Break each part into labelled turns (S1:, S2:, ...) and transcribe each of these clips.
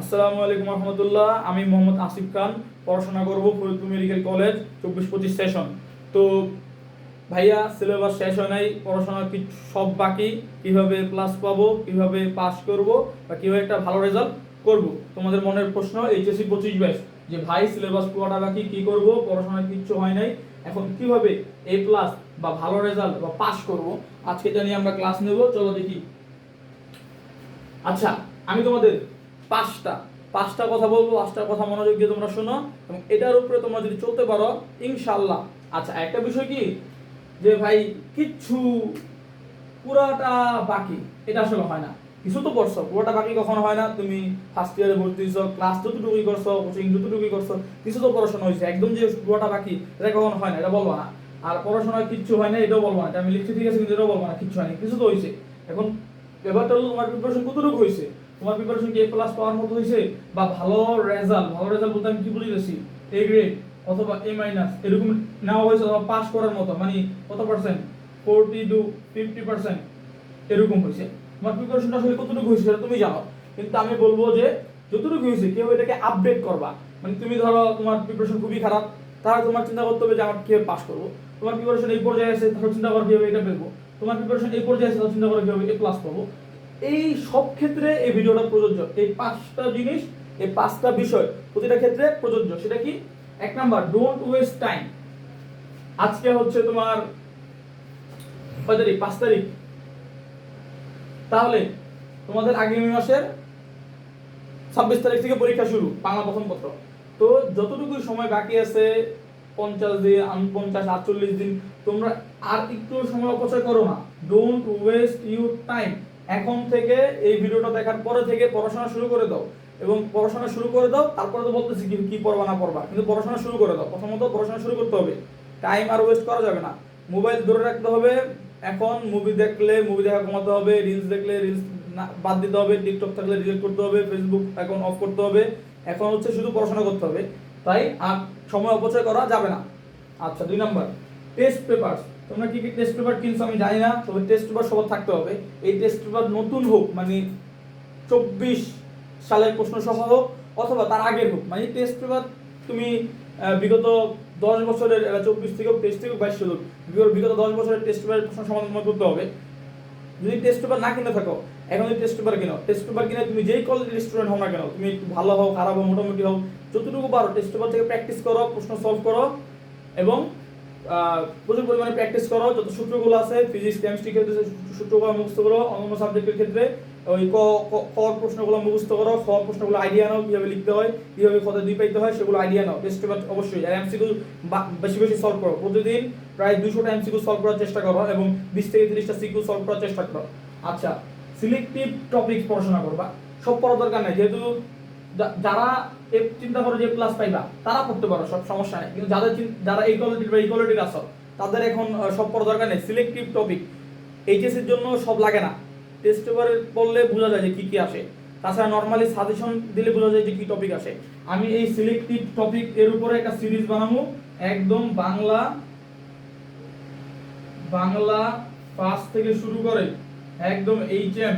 S1: আসসালামু আলাইকুম রহমতুল্লাহ। আমি মোহাম্মদ আসিফ খান, পড়াশোনা করব ফরিদপুর মেডিকেল কলেজ, চব্বিশ পঁচিশ সেশন। তো ভাইয়া, সিলেবাস শেষ হয় নাই, পড়াশোনা কি সব বাকি? কীভাবে ক্লাস পাবো? কীভাবে পাস করব? বা কীভাবে একটা ভালো রেজাল্ট করব? তোমাদের মনের প্রশ্ন, এইচএসসি পঁচিশ ব্যাচ। যে ভাই, সিলেবাস পুরোটা বাকি, কি করব? পড়াশোনা কিচ্ছু হয় নাই। এখন কীভাবে এ প্লাস বা ভালো রেজাল্ট বা পাস করব? আজকে জানি আমরা ক্লাস নেব। চলো দেখি। আচ্ছা আমি তোমাদের পাঁচটা পাঁচটা কথা বলব, পাঁচটা কথা মনোযোগ দিয়ে তোমরা শোনো এবং এটার উপরে তোমরা যদি চলতে পারো ইনশাল্লাহ আচ্ছা একটা বিষয় কি? যে ভাই, কিচ্ছু পুরাটা বাকি। এটা আসলে হয় না। কিছু তো করছ, পুরোটা বাকি কখনো হয় না। তুমি ফার্স্ট ইয়ারে ভর্তি হয়েছো ক্লাস যতটুকুই করছ কোচিং যতটুকুই করছ, কিছু তো পড়াশোনা হয়েছে। একদম যে পুরোটা বাকি, এটা কখনো হয় না, এটা বলব না। আর পড়াশোনা কিচ্ছু হয় না, এটাও বলব না। এটা আমি লিখতে ঠিক আছে, কিন্তু এটাও বলব না, কিচ্ছু হয়নি, কিছু তো হয়েছে। এখন, ব্যাপারটা হলো তোমার প্রিপারেশন কতটুকু হয়েছে? তোমার প্রিপারেশন কি এ প্লাস পাওয়ার মতো হয়েছে বা ভালো রেজাল্ট ভালো রেজাল্ট বলতে আমি কি বুঝেছি এ গ্রেড অথবা এ মাইনাস এরকম নেওয়া হয়েছে অথবা পাস করার মতো মানে কত percent forty to fifty percent এরকম হয়েছে। তোমার প্রিপারেশনটা আসলে কতটুকু হয়েছে সেটা তুমি জানো। কিন্তু আমি বলব যে যতটুকু হয়েছে, কেউ এটাকে আপডেট করবা। মানে তুমি ধরো তোমার প্রিপারেশন খুবই খারাপ, তাহলে তোমার চিন্তা করতে হবে যে আমার কীভাবে পাস করব। তোমার প্রিপারেশন এই পর্যায়ে আছে, তাহলে চিন্তা করো কীভাবে এটা পেবো তোমার প্রিপারেশন এই পর্যায়ে আছে, তাহলে চিন্তা করো কীভাবে এ প্লাস পাবো। এই সব ক্ষেত্রে এই ভিডিওটা প্রযোজ্য। এই পাঁচটা জিনিস, এই পাঁচটা বিষয়, প্রতিটা ক্ষেত্রে প্রযোজ্য। সেটা কি? এক নাম্বার ডোন্ট ওয়েস্ট টাইম আজকে হচ্ছে তোমার কয় তারিখ? পাঁচ তারিখ। তাহলে তোমাদের আগামী মাসের ছাব্বিশ তারিখ থেকে পরীক্ষা শুরু, বাংলা প্রথম পত্র। তো যতটুকু সময় বাকি আছে, পঞ্চাশ দিন উনপঞ্চাশ আটচল্লিশ দিন, তোমরা আর একটু সময় অপচয় করো না। ডোন্ট ওয়েস্ট ইউর টাইম এখন থেকে এই ভিডিওটা দেখার পরে থেকে পড়াশোনা শুরু করে দাও। এবং পড়াশোনা শুরু করে দাও, তারপরে তো বলতেছি কি কি পড়বা না পড়বা। কিন্তু পড়াশোনা শুরু করে দাও। প্রথমত পড়াশোনা শুরু করতে হবে। টাইম আর ওয়েস্ট করা যাবে না। মোবাইল ধরে রাখতে হবে। এখন মুভি দেখলে মুভি দেখা কমাতে হবে রিলস দেখলে রিলস বাদ দিতে হবে টিকটক থাকলে ডিলিট করতে হবে ফেসবুক এখন অফ করতে হবে। এখন হচ্ছে শুধু পড়াশোনা করতে হবে। তাই আর সময় অপচয় করা যাবে না। আচ্ছা দুই নাম্বার। টেস্ট পেপার তোমরা কি কি টেস্ট পেপার কিনছো আমি জানি না, তবে টেস্ট পেপার সবার থাকতে হবে। এই টেস্ট পেপার নতুন হোক মানে চব্বিশ সালের প্রশ্ন সহ হোক, অথবা তার আগের হোক মানে টেস্ট পেপার তুমি বিগত দশ বছরের চব্বিশ থেকে টেস্ট থেকে বাইশ হোক, বিগত- দশ বছরের টেস্ট পেপারের প্রশ্ন সমাধান করতে হবে। যদি টেস্ট পেপার না কিনে থাকো, এখন টেস্ট পেপার কিনো। টেস্ট পেপার কিনে তুমি যেই কলেজের স্টুডেন্ট হও না কেন, তুমি ভালো হও, খারাপ হও, মোটামুটি হও, যতটুকু পারো টেস্ট পেপার থেকে প্র্যাকটিস করো, প্রশ্ন সলভ করো, এবং প্রচুর পরিমাণে প্র্যাকটিস করো, যত সূত্রগুলো আছে ফিজিক্স কেমিস্ট্রি ক্ষেত্রে সূত্রগুলো মুখস্থ করো, অন্যান্য সাবজেক্টের ক্ষেত্রে, ওই ক, ক- প্রশ্নগুলো মুখস্থ করো, খ প্রশ্নগুলো আইডিয়া নাও, কীভাবে লিখতে হয়, কীভাবে কত দুই পাইতে হয়, সেগুলো আইডিয়া নাও টেস্ট পেপার অবশ্যই, আর এমসিকিউ বেশি বেশি সলভ করো, প্রতিদিন প্রায় দুশোটা এমসিকিউ সলভ করার চেষ্টা করো, এবং বিশ থেকে তিরিশটা সিকিউ সলভ করার চেষ্টা করো। আচ্ছা সিলেক্টিভ টপিক পড়াশোনা করবা, সব পড়া দরকার নাই, যেহেতু যারা চিন্তা করো যে প্লাস পাইবা, তারা পড়তে পারো, সব সমস্যা নেই। কিন্তু যাদের যারা এই কোয়ালিটির বা এই কোয়ালিটির আসো তাদের এখন সব পড়া দরকার নেই। সিলেক্টিভ টপিক এইচএসির জন্য সব লাগে না। টেস্ট পেপারে পড়লে বোঝা যায় যে কী কী আসে। তাছাড়া নর্মালি সাজেশন দিলে বোঝা যায় যে কী টপিক আসে। আমি এই সিলেক্টিভ টপিক এর উপরে একটা সিরিজ বানাবো। একদম বাংলা বাংলা ফার্স্ট থেকে শুরু করে একদম এইচএম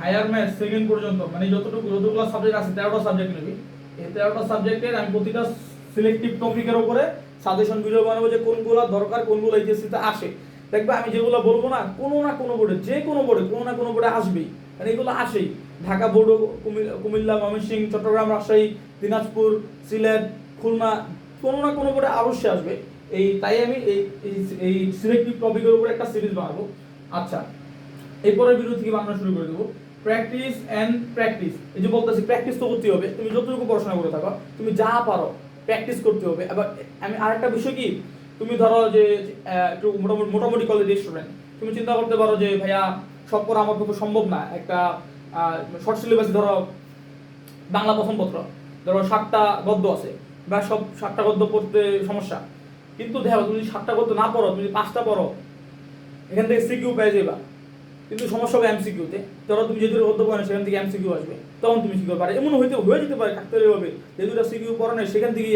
S1: হায়ার ম্যাথ সেকেন্ড পর্যন্ত মানে যতটুকু যতগুলো সাবজেক্ট আছে, তেরোটা সাবজেক্ট নেবি এই তেরোটা সাবজেক্টের আমি প্রতিটা সিলেক্টিভ টপিকের উপরে সাজেশন ভিডিও বানাবো যে কোনগুলো দরকার, কোনগুলো এইচএসসিতে আসে। দেখবে আমি যেগুলো বলব না, কোনো না কোনো বোর্ডে, যে কোনো বোর্ডে, কোনো না কোনো বোর্ডে আসবেই। মানে এগুলো আসেই। ঢাকা বোর্ড কুমিল্লা, ময়মনসিংহ, চট্টগ্রাম, রাজশাহী, দিনাজপুর, সিলেট, খুলনা, কোনো না কোনো বোর্ডে অবশ্যই আসবে। এই, তাই আমি এই, এই- সিলেক্টিভ টপিকের উপরে একটা সিরিজ বানাবো। আচ্ছা এরপরের ভিডিও থেকে বানানো শুরু করে দেবো। প্র্যাকটিস এন্ড প্র্যাকটিস এই যে বলতেছি প্র্যাকটিস তো করতে হবে। তুমি যতটুকু পড়াশোনা করে থাকো, তুমি যা পারো প্র্যাকটিস করতে হবে। এবার, আমি আরেকটা বিষয় কি? তুমি ধরো যে একটু মোটামুটি মোটামুটি কলেজের স্টুডেন্ট তুমি চিন্তা করতে পারো যে, ভাইয়া, সব করা আমার পক্ষে সম্ভব না। একটা শর্ট সিলেবাসে ধরো, বাংলা প্রথম পত্র। ধরো, সাতটা গদ্য আছে। বা সব সাতটা গদ্য পড়তে সমস্যা। কিন্তু দেখো, তুমি সাতটা গদ্য না পড়ো, তুমি পাঁচটা পড়ো, এখান থেকে সিকিউ পেয়ে যাবা কিন্তু সমস্যা হবে এমসিকিউতে ধরো তুমি যেহেতু পড়ো না, সেখান থেকে এমসিকিউ আসবে। তখন তুমি কি করবে? এমন হইতে হয়ে যেতে পারে কাকতালি হবে। যে দুটো সিকিউ পড়ো না সেখান থেকেই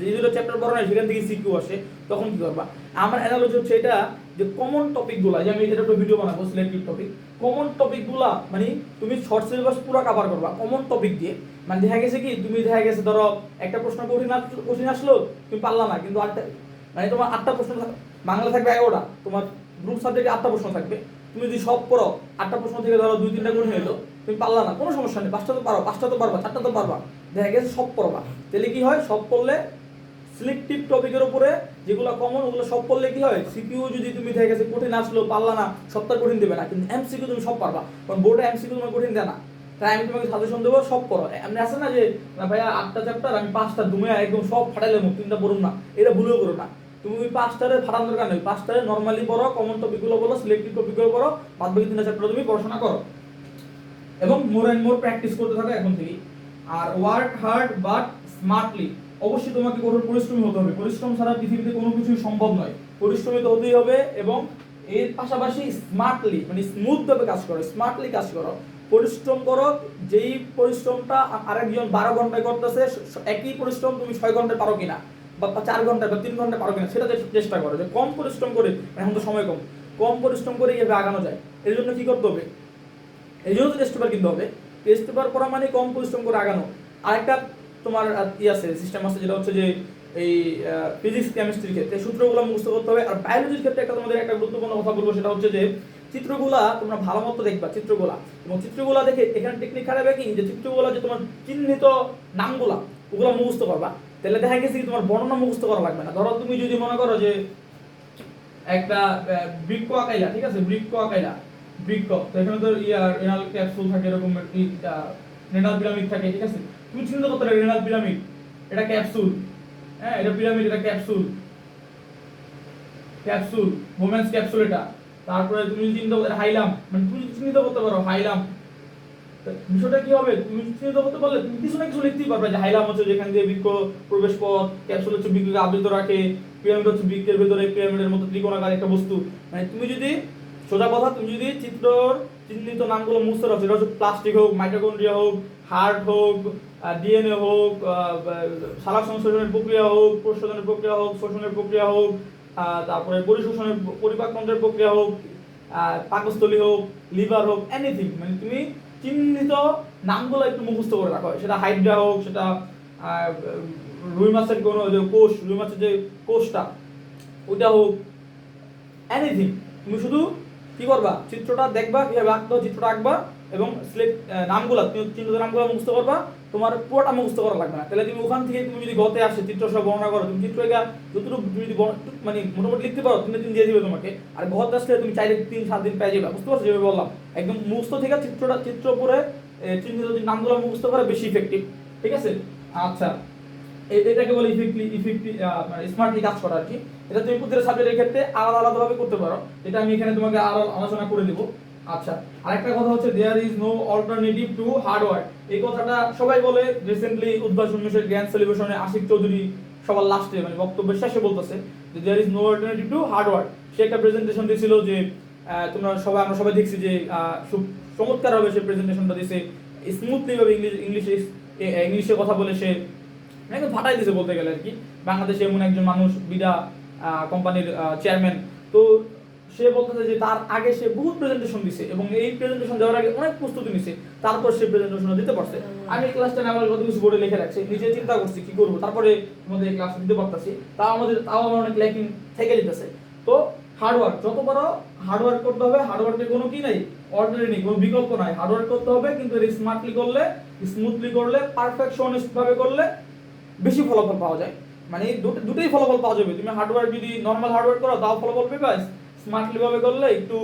S1: যে দুটো চ্যাপ্টার পড়ো না সেখান থেকে সিকিউ আসে। তখন কি করবা? আমার অ্যানালজি হচ্ছে এটা যে কমন টপিকগুলো যে আমি এটা একটা ভিডিও বানাবো সিলেক্টিভ টপিক কমন টপিকগুলা মানে তুমি শর্ট সিলেবাস পুরো কাভার করবা কমন টপিক দিয়ে। মানে দেখা গেছে কি তুমি দেখা গেছে ধরো একটা প্রশ্ন কঠিন কঠিন আসলো তুমি পারলা না কিন্তু আটটা মানে তোমার আটটা প্রশ্ন বাংলা থাকবে এগারোটা, তোমার গ্রুপ সাবজেক্টে আটটা প্রশ্ন থাকবে। তুমি যদি সব পড়ো আটটা প্রশ্ন থেকে ধরো দুই, তিনটা কঠিন হলো তুমি পারলা না, কোনো সমস্যা নেই, পাঁচটা তো পারো, পাঁচটা তো পারবা, চারটা তো পারবা। দেখা গেছে সব পড়বা। তাহলে কি হয়, সব পড়লে সিলেক্টিভ টপিকের উপরে যেগুলো কমন ওগুলো সব পড়লে কি হয় সিকিউ যদি তুমি দেখে গেছে কঠিন আসলো, পারলা না, সবটা কঠিন দেবে না, কিন্তু এমসিকিউ তুমি সব পারবা, কারণ বোর্ডে এমসিকিউ তোমার কঠিন দেয় না। তাই আমি তোমাকে সাজেশন দেবো, সব পড়ো এমনি আছে না যে ভাইয়া, আটটা চ্যাপ্টার আমি পাঁচটা, দুমে একদম সব ফাটাইলে মুখ, তিনটা পড়ুন না। এটা ভুলেও করো না। তুমি ওই পাঁচটারে ফাটান দরকার নেই। পাঁচটারে নর্মালি পড়ো কমন টপিকগুলো বলো সিলেক্টিভ টপিকগুলো পড়ো, বাদ বাকি তিনটা চ্যাপ্টার তুমি পড়াশোনা করো। এবং মোর অ্যান্ড মোর প্র্যাকটিস করতে থাকো এখন থেকেই। আর ওয়ার্ক হার্ড বাট স্মার্টলি অবশ্যই তোমাকে কঠোর পরিশ্রমী হতে হবে। পরিশ্রম ছাড়া পৃথিবীতে কোনো কিছুই সম্ভব নয়। পরিশ্রমী তো হতেই হবে এবং এর পাশাপাশি স্মার্টলি মানে স্মুথ ভাবে কাজ করো স্মার্টলি কাজ করো। পরিশ্রম করো, যেই পরিশ্রমটা আরেকজন বারো ঘন্টায় করতেছে, একই পরিশ্রম তুমি ছয় ঘন্টায় পারো কিনা। বা চার ঘণ্টা বা তিন ঘণ্টা পারো কিনা, সেটা চেষ্টা করো যে কম পরিশ্রম করে, এখন তো সময় কম কম পরিশ্রম করে এভাবে আগানো যায়। এর জন্য কী করতে হবে? এই জন্য তো টেস্ট পেপার কিনতে হবে। টেস্ট পেপার পড়া মানে কম পরিশ্রম করে আগানো। আরেকটা তোমার ই আছে সিস্টেম আছে, যেটা হচ্ছে যে এই ফিজিক্স কেমিস্ট্রির ক্ষেত্রে সূত্রগুলো মুখস্থ করতে হবে। আর বায়োলজির ক্ষেত্রে একটা তোমাদের একটা গুরুত্বপূর্ণ কথা বলব, সেটা হচ্ছে যে চিত্রগুলা তোমরা ভালো মতো দেখবা, চিত্রগুলা। এবং চিত্রগুলা দেখে এখানে টেকনিক খারাপ কি? যে চিত্রগুলা যে তোমার চিহ্নিত নামগুলা, ওগুলো মুখস্থ করবা। তাহলে দেখা গেছে কি তোমার বর্ণনা মুখস্থ করা লাগবে না। ধরো তুমি যদি মনে করো যে একটা বৃক্ষ আঁকাইলা, ঠিক আছে? বৃক্ষ আঁকাইলা, বৃক্ষ। তো এখানে তো ইয়ার রেনাল ক্যাপসুল থাকে, এরকম রেনাল পিরামিড থাকে, ঠিক আছে? তুমি চিন্তা করতে পারো রেনাল পিরামিড এটা ক্যাপসুল হ্যাঁ এটা পিরামিড এটা ক্যাপসুল ক্যাপসুল মোমেন্স ক্যাপসুল এটা। তারপরে তুমি চিন্তা করতে হাইলাম। মানে তুমি চিন্তা করতে পারো, হাইলাম। বিষয়টা কি হবে? তুমি চিন্তা করতে পারলে তুমি কিছু না কিছু লিখতেই পারবে। যে হাইলাম হচ্ছে যেখান দিয়ে বৃক্ষ প্রবেশ পথ ক্যাপসুল হচ্ছে বৃক্ষকে আবৃত রাখে পিরামিড হচ্ছে বৃক্ষের ভেতরে পিরামিডের মতো ত্রিকোণাকার একটা বস্তু। মানে তুমি যদি, সোজা কথা, তুমি যদি চিত্রর চিহ্নিত নামগুলো মুছতে রাখো, সেটা হচ্ছে প্লাস্টিক হোক মাইটোকন্ড্রিয়া হোক হার্ট হোক ডিএনএ হোক সালাক সংশোধনের প্রক্রিয়া হোক, প্রশোধনের প্রক্রিয়া হোক, শোষণের প্রক্রিয়া হোক তারপরে পরিশোষণের পরিপাকতন্ত্রের প্রক্রিয়া হোক পাকস্থলী হোক, লিভার হোক এনিথিং মানে তুমি চিহ্নিত নামগুলো একটু মুখস্থ করে রাখা। হয় সেটা হাইড্রা হোক, সেটা রুই মাছের কোনো যে কোষ, রুই মাছের যে কোষটা, ওইটা হোক এনিথিং তুমি শুধু কি করবা? চিত্রটা দেখবা কীভাবে আঁকতে চিত্রটা আঁকবা এবং সিলেক্ট নামগুলো, তুমি চিহ্নিত নামগুলো মুখস্থ করবা, তোমার পুরোটা মুখস্থ করা লাগবে না। তাহলে তুমি ওখান থেকে তুমি যদি গতে আসে চিত্র সব বর্ণনা করো, তুমি চিত্র এগা যতটুকু তুমি যদি মানে মোটামুটি লিখতে পারো, তিন দিন দিয়ে দিবে তোমাকে। আর গত আসলে তুমি চাইলে তিন, সাত দিন পেয়ে যাবে। বুঝতে পারছ যেভাবে বললাম? একদম মুখস্থ থেকে চিত্রটা, চিত্র পরে চিহ্নিত যদি নামগুলো মুখস্থ করা, বেশি ইফেক্টিভ ঠিক আছে? আচ্ছা। এটাকে বলে ইফেক্টলি ইফেক্টলি মানে স্মার্টলি কাজ করা আর কি। এটা তুমি প্রতিটা সাবজেক্টের ক্ষেত্রে আলাদা, আলাদাভাবে করতে পারো। এটা আমি এখানে তোমাকে আরও আলোচনা করে দেব। আচ্ছা আরেকটা কথা হচ্ছে there is no alternative to hard work এই কথাটা সবাই বলে রিসেন্টলি উদ্ভাসন মিশন জ্ঞান সেলিব্রেশনে আশিক চৌধুরী সবার লাস্টে মানে বক্তব্যের শেষে বলতেছে যে there is no alternative to hard work সে একটা প্রেজেন্টেশন দিয়েছিল যে তোমরা সবাই, আমরা সবাই দেখছি যে খুব চমৎকার ভাবে সে প্রেজেন্টেশনটা দিয়েছে স্মুথলি ভাবে ইংলিশ ইংলিশে ইংলিশে কথা বলে সে একদম ফাটাই দিছে বলতে গেলে আর কি। বাংলাদেশে এমন একজন মানুষ, বিডা কোম্পানির চেয়ারম্যান তো সে বলতেছে যে তার আগে সে বহুত প্রেজেন্টেশন দিছে এবং এই প্রেজেন্টেশন দেওয়ার আগে অনেক প্রস্তুতি নিছে, তারপর সে প্রেজেন্টেশন দিতে পারছে। আমি ক্লাসটা নেওয়ার কত কিছু বোর্ডে লিখে রাখছি, নিজে চিন্তা করছি কি করব, তারপরে আমাদের ক্লাস দিতে পারতাছি, তাও আমাদের, তাও আমার অনেক ল্যাকিং থেকে যেতেছে। তো হার্ডওয়ার্ক যত বড় হার্ডওয়ার্ক করতে হবে হার্ডওয়ার্কের কোনো কি নাই অর্ডিনারি নেই, কোনো বিকল্প নাই। হার্ডওয়ার্ক করতে হবে, কিন্তু স্মার্টলি করলে স্মুথলি করলে পারফেকশনিস্ট করলে বেশি ফলাফল পাওয়া যায়। মানে দুটোই ফলাফল পাওয়া যাবে। তুমি হার্ডওয়ার্ক যদি নর্মাল হার্ডওয়ার্ক করো, তাও ফলাফল পেবে স্মার্টলি ভাবে করলে একটু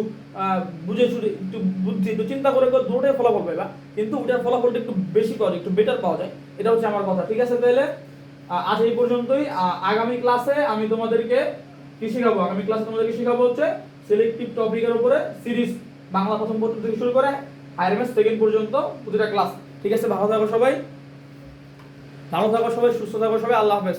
S1: বুঝে শুনে, একটু বুদ্ধি, একটু চিন্তা করে করে দুটোই ফলাফল পাবা। কিন্তু ওটার ফলাফলটা একটু বেশি পাওয়া একটু বেটার পাওয়া যায়। এটা হচ্ছে আমার কথা। ঠিক আছে তাহলে? আজ এই পর্যন্তই। আগামী ক্লাসে আমি তোমাদেরকে কি শেখাবো? আগামী ক্লাসে তোমাদেরকে শেখাবো হচ্ছে সিলেক্টিভ টপিকের উপরে সিরিজ বাংলা প্রথম পত্র থেকে শুরু করে আইএমএস সেকেন্ড পর্যন্ত প্রতিটা ক্লাস ঠিক আছে? ভালো থাকো সবাই। ভালো থাকো সবাই, সুস্থ থাকো সবাই। আল্লাহ হাফেজ।